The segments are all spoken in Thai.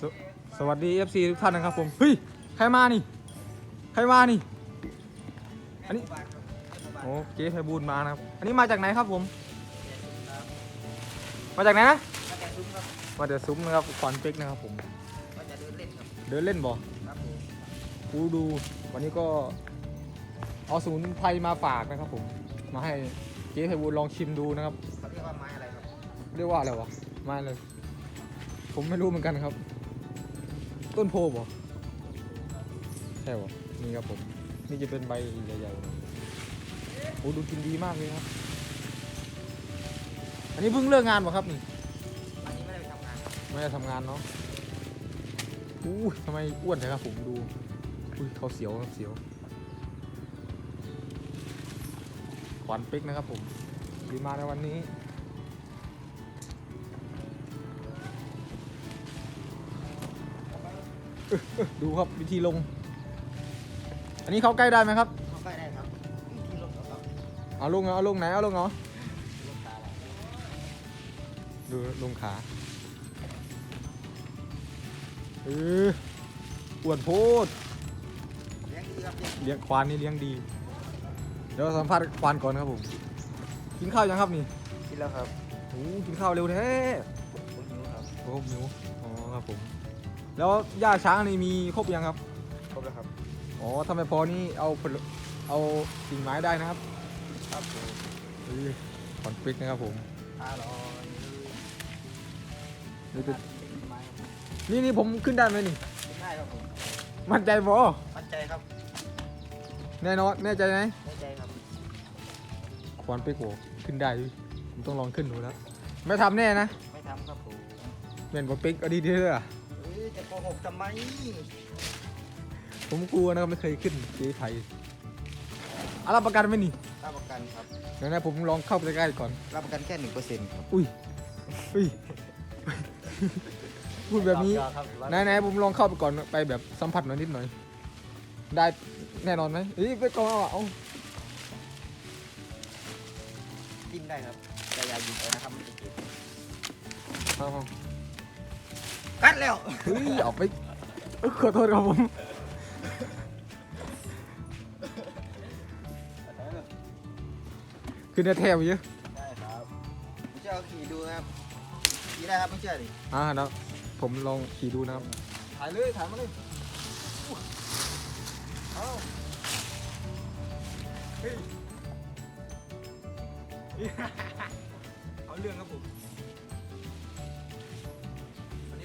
สสวัสดี FC ทุกท่านนะครับผมเฮ้ยใครมานี่ใครมานี่ อันนี้โอ้เจ๊ไพบูลย์มานะครับ อันนี้มาจากไหนครับผม มาจากไหนนะมาแต่ซุ้มครับมาจากซุ้มนะครับขวัญเป็กนะครับผม มาจะเดินเล่นครับเดินเล่นบ่ครับผมกูดูวันนี้ก็เอาสมุนไพรมาฝากนะครับผม มาให้เจ๊ไพบูลย์ลองชิมดูนะครับเขาเรียกว่าไม้อะไรครับ เรียกว่าอะไรวะไมาเลย ผมไม่รู้เหมือนกันครับ ต้นโพบ่ใช่บ่นี่ครับผม นี่จะเป็นใบใหญ่ๆโอ้ดูกินดีมากเลยครับ อันนี้เพิ่งเลิกงานบ่ครับนี่อันนี้ไม่ได้ไปทำงานครับไม่ได้ทำงานเนาะอู้ยทำไมอ้วนจังครับผมดูอุ้ยเขาเสียวครับเสียวขวานปิกนะครับผมดีมาในวันนี้ ดูครับวิธีลง อันนี้เขาใกล้ได้ไหมครับ เข้าใกล้ได้ครับที่ลงแล้วครับเอาลงเอาลงไหนเอาลงเหรอลงตาอะไรดูลงขาเอออ้วนโพดเลี้ยงดีครับเลี้ยงเลี้ยงควานนี่เลี้ยงดี เดี๋ยวสัมภาษณ์ควานก่อนครับผมกินข้าวยังครับนี่กินแล้วครับ โอ้กินข้าวเร็วแท้ผมหิวครับ โอ้หิวอ๋อครับผม แล้วหญ้าช้างนี่มีครบยังครับ ครบแล้วครับ อ๋อถ้าไม่พอนี่เอาผลเอากิ่งไม้ได้นะครับครับผมเออคอนฟ lict นะครับผมอร่อยนี่เป็นเป็นไม้ครับผมนี่นี่ผมขึ้นได้ไหมนี่กินได้ครับผมมั่นใจบ่มั่นใจครับแน่นอนแน่ใจไหมแน่ใจครับควันไปโกขึ้นได้อยู่ผมต้องลองขึ้นดูแล้ว ไม่ทำแน่นะ ไม่ทำครับผมเม่นบ่ปิ๊กเอาดีเด้อเอ้ย จะโกหกทำไมผมกลัวนะครับไม่เคยขึ้นเจ๊ไทยอะรับประกันไหมนี่รับประกันครับเดี๋ยวนะผมลองเข้าไปใกล้ๆก่อน รับประกันแค่หนึ่งเปอร์เซ็นต์ครับอุ้ยอุ้ย พูดแบบนี้ครับไหนๆผมลองเข้าไปก่อนไปแบบสัมผัสหน่อยนิดหน่อย ได้แน่นอนไหมเอ้ยไปก่อนเอาอะเอากินได้ครับแต่อย่าหยิบเอานะครับมันจะเจ็บเอาเอา กัดแล้วเฮ้ยออกไปเอ้ยขอโทษครับผมขึ้นได้แทบเยอะได้ครับไม่เชื่อเอาขี่ดูครับขี่ได้ครับไม่เชื่อดิอ่านะผมลองขี่ดูนะครับถ่ายเลยถ่ายมาเลยเอาเฮ้ยเอาเรื่องครับผมอันนี้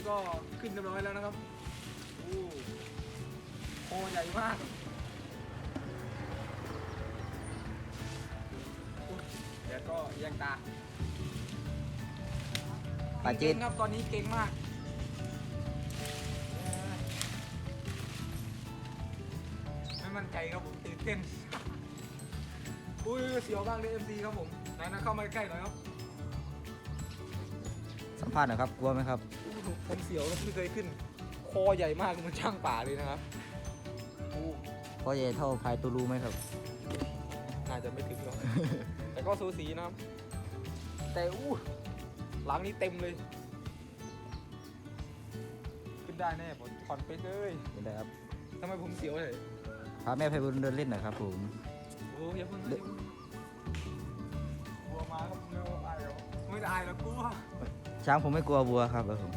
ก็ขึ้นเรียบร้อยแล้วนะครับโอ้โคใหญ่มากอุ๊ยแดดก็แยงตาปาเจเก่นงครับตอนนี้เก่งมากไม่มั่นใจครับผมตื่นเต้นอุ้ยเสียวบ้างเลยเอ็มซีครับผมไหนนะเข้ามาใกล้หน่อยครับสัมภาษณ์หน่อยครับกลัวไหมครับอู้หู ผมเสียวครับไม่เคยขึ้น คอใหญ่มากเหมันช่างป่าเลยนะครับอู้พ่อใหญ่เท่าพายตูรูไหมครับ น่าจะไม่ถึงหรอก แต่ก็สูสีนะครับ แต่อู้หลังนี้เต็มเลย ขึ้นได้แน่ผมผ่อนไปเลยไม่ได้ครับทำไมผมเสียวเลยพาแม่ไปบุญเดินเล่นหน่อยครับผม โอ้ยอย่าเพิ่งเลยกลัวมาครับไม่อายหรอกไม่ได้อายหรอกกลัวช้างผมไม่กลัววัวครับครับผม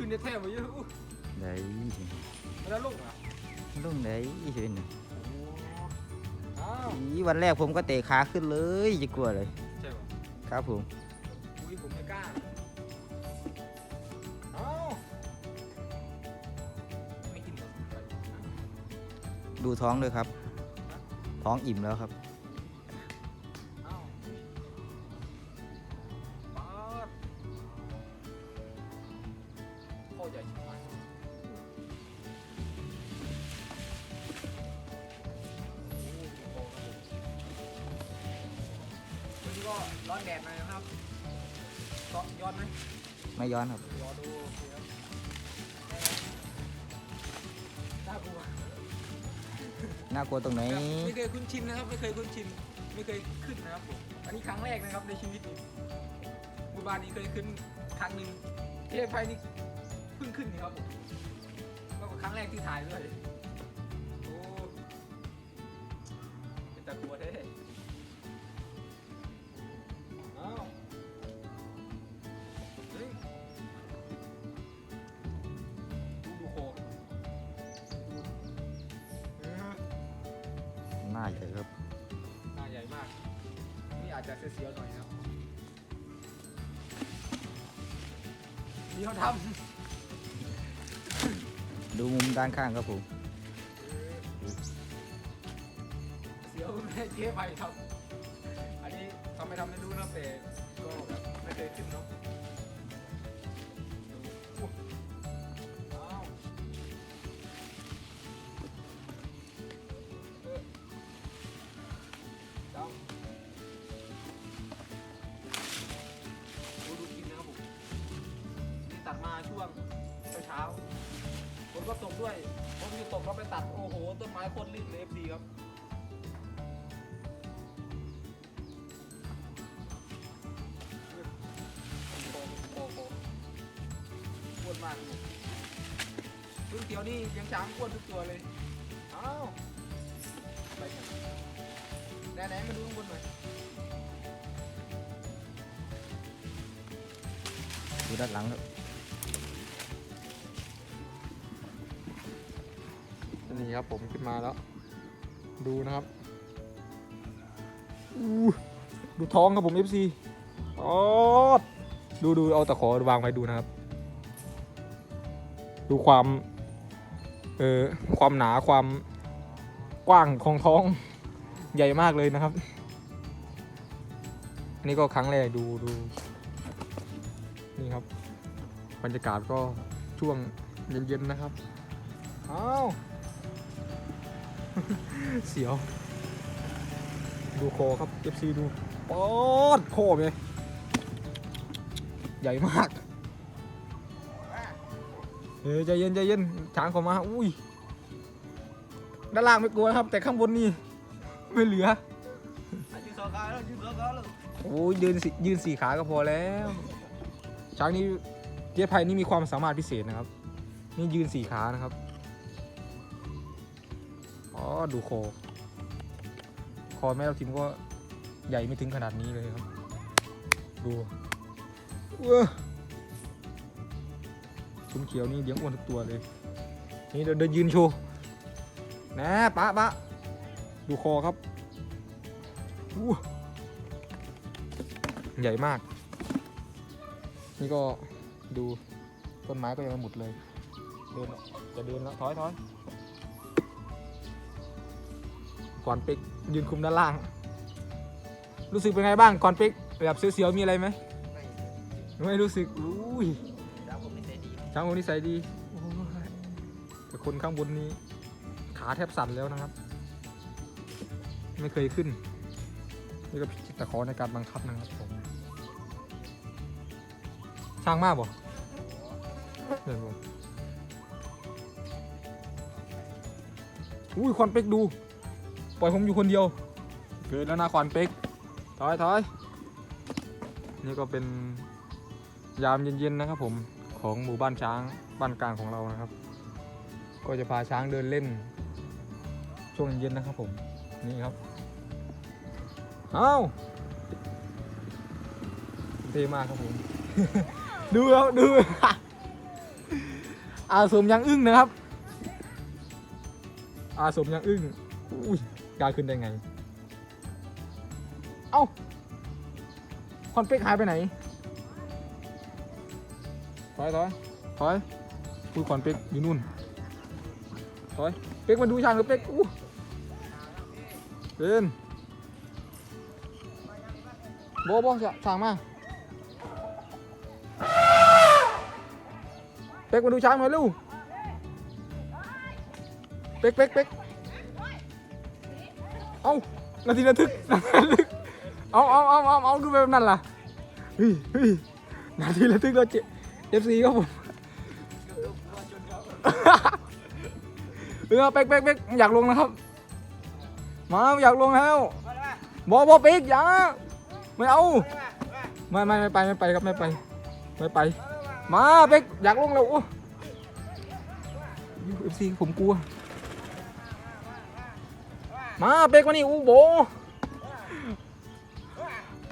ขึ้นได้แทบไปเยอะอู้ไหนแล้วลูกอะลุงไหนเห็นน่ะอ้าวอีวันแรกผมก็เตะขาขึ้นเลยจะกลัวเลย ใช่ป่ะครับผมอุ้ยผมไม่กล้าอ้าวไม่กินหรอกดูท้องด้วยครับ ท้องอิ่มแล้วครับ ร้อนแดดหน่อยนะครับก็ย้อนไหมไม่ย้อนครับ รอดูโอเคครับน่ากลัวน่ากลัวตรงไหน ไม่เคยคุ้นชินนะครับ ไม่เคยคุ้นชิน ไม่เคยขึ้นนะครับผมอันนี้ครั้งแรกนะครับในชีวิตนี้โอ้มู่บ้านนี้เคยขึ้นครั้งหนึ่งเทพไฟนี่เพิ่งขึ้นนี่ครับผมก็เป็นครั้งแรกที่ถ่ายด้วยโอ้เป็นตะกลัวเท่ น้าใหญ่ครับ หน้าใหญ่มาก นี่อาจจะเสียวๆหน่อยนะครับนี่เขาทำดูมุมด้านข้างครับผมเสียวไม่ได้เจ๊ไปครับ อันนี้ทำไม่ทำไม่รู้นะแต่ ก็ตกด้วยฝนที่ตกเราไปตัดโอ้โห ต้นไม้โคตรลื่นเลย FD ครับโอ้โหโอ้โหอ้วนมากลูกลูกเขียวนี่ยังช้างอ้วนทุกตัวเลย เอ้าไปกันไหนไหนๆมาดูข้างบนหน่อยดูด้านหลังครับ นี่ครับผมขึ้นมาแล้ว ดูนะครับดูท้องครับผม FC อ๋อดูดูเอาตะขอวางไว้ดูนะครับ ดูความเอ่อความหนาความกว้างของท้องใหญ่มากเลยนะครับ อันนี่ก็ครั้งแรกดูดูนี่ครับ บรรยากาศก็ช่วงเย็นๆนะครับ อ้าว เสียว ดูคอครับ FC ดูปอดโคบเลยใหญ่มากเฮ้ยใจเย็นใจเย็นช้างเข้ามา อุ้ย ด้านล่างไม่กลัวครับ แต่ข้างบนนี่ไม่เหลือยืนสองขาแล้วยืนสองขาแล้วโอ้ยยืนสี่ยืนสี่ขาก็พอแล้ว ช้างนี้เจ๊ไพนี่มีความสามารถพิเศษนะครับ นี่ยืนสี่ขานะครับ อ๋อดูคอคอแม่เราทิมก็ใหญ่ไม่ถึงขนาดนี้เลยครับ ดูเว้อชุนเขียวนี่เลี้ยงอ้วนทุกตัวเลย นี่เดินเดินยืนโชว์นะปะปะดูคอครับอู้ใหญ่มาก นี่ก็ดูต้นไม้ก็ยังไม่หมดเลย เดินจะเดินแล้วถอยถอย ก่อนปิกยืนคุมด้านล่าง รู้สึกเป็นไงบ้างก่อนปิกแบบเสียวๆมีอะไรไหมไม่รู้สึกอุ้ยจ้าผมไม่ใจดีช้างคนนิสัยดีโอ้ยแต่คนข้างบนนี้ ขาแทบสั่นแล้วนะครับ ไม่เคยขึ้นนี่ก็ผิดตะขอในการบังคับนะครับผมช่างมากบ่เดี๋ยวผมอุ้ยควันเป็กดู ปล่อยผมอยู่คนเดียว เกิดแล้วนะควันเป็กถอยถอยนี่ก็เป็นยามเย็นๆนะครับผมของหมู่บ้านช้างบ้านกลางของเรานะครับ ก็จะพาช้างเดินเล่น ช่วงเย็นๆนะครับผมนี่ครับเอ้าเท่มากครับผม ดูครับดูอาสมยังอึ้งนะครับ อาสมยังอึ้งอุ้ย กล้ารขึ้นได้ไง เอ้าคอนเป็กหายไปไหนถอยถอยถอยพูดคอนเป็กอยู่นู่นถอยเป็กมาดูช่างกับเป็กอู้เป็นโบโบจะช่างมาเป็กมาดูช้างหน่อยลูกเป็กเป็กเป็ก เอานาทีระทึกนาทีระทึกเอาเอาเอาเอาเอาดูแบบนั้นล่ะเฮ้ยเฮ้ยนาทีระทึกเราเจเอฟซีครับผมเออเป็กเป็กเป็กอยากลงนะครับ มาอยากลงแล้วบอบอเป็กอย่าไม่เอาไม่ไม่ไม่ไปไม่ไปครับไม่ไปไม่ไป มาเบกอยากลงแล้วโอ้เอฟซีผมกลัว มาเบกมานี่อู้โบ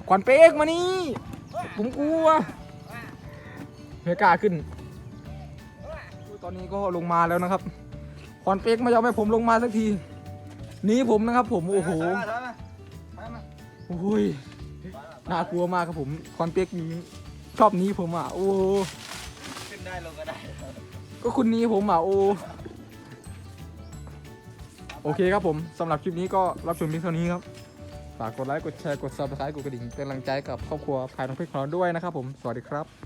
ก่อนเป๊กมานี่ผมกลัวไม่กล้าขึ้น ตอนนี้ก็ลงมาแล้วนะครับคอนเป๊กไม่ยอมให้ผมลงมาสักทีหนีผมนะครับ ผมโอ้โหมามาโอ้ยน่ากลัวมากครับผมคอนเป๊กนี้ชอบหนี้ผมอะ โอ้ขึ้นได้ลงก็ได้ ก็คุณหนี้ผมอะ โอ้ โอเคครับผมสำหรับคลิปนี้ก็รับชมเพียงเท่านี้ครับฝากกดไลค์กดแชร์กดซับสไครต์กดกระดิ่งเป็นกำลังใจกับครอบครัวพายน้องเพชรของเราด้วยนะครับผมสวัสดีครับ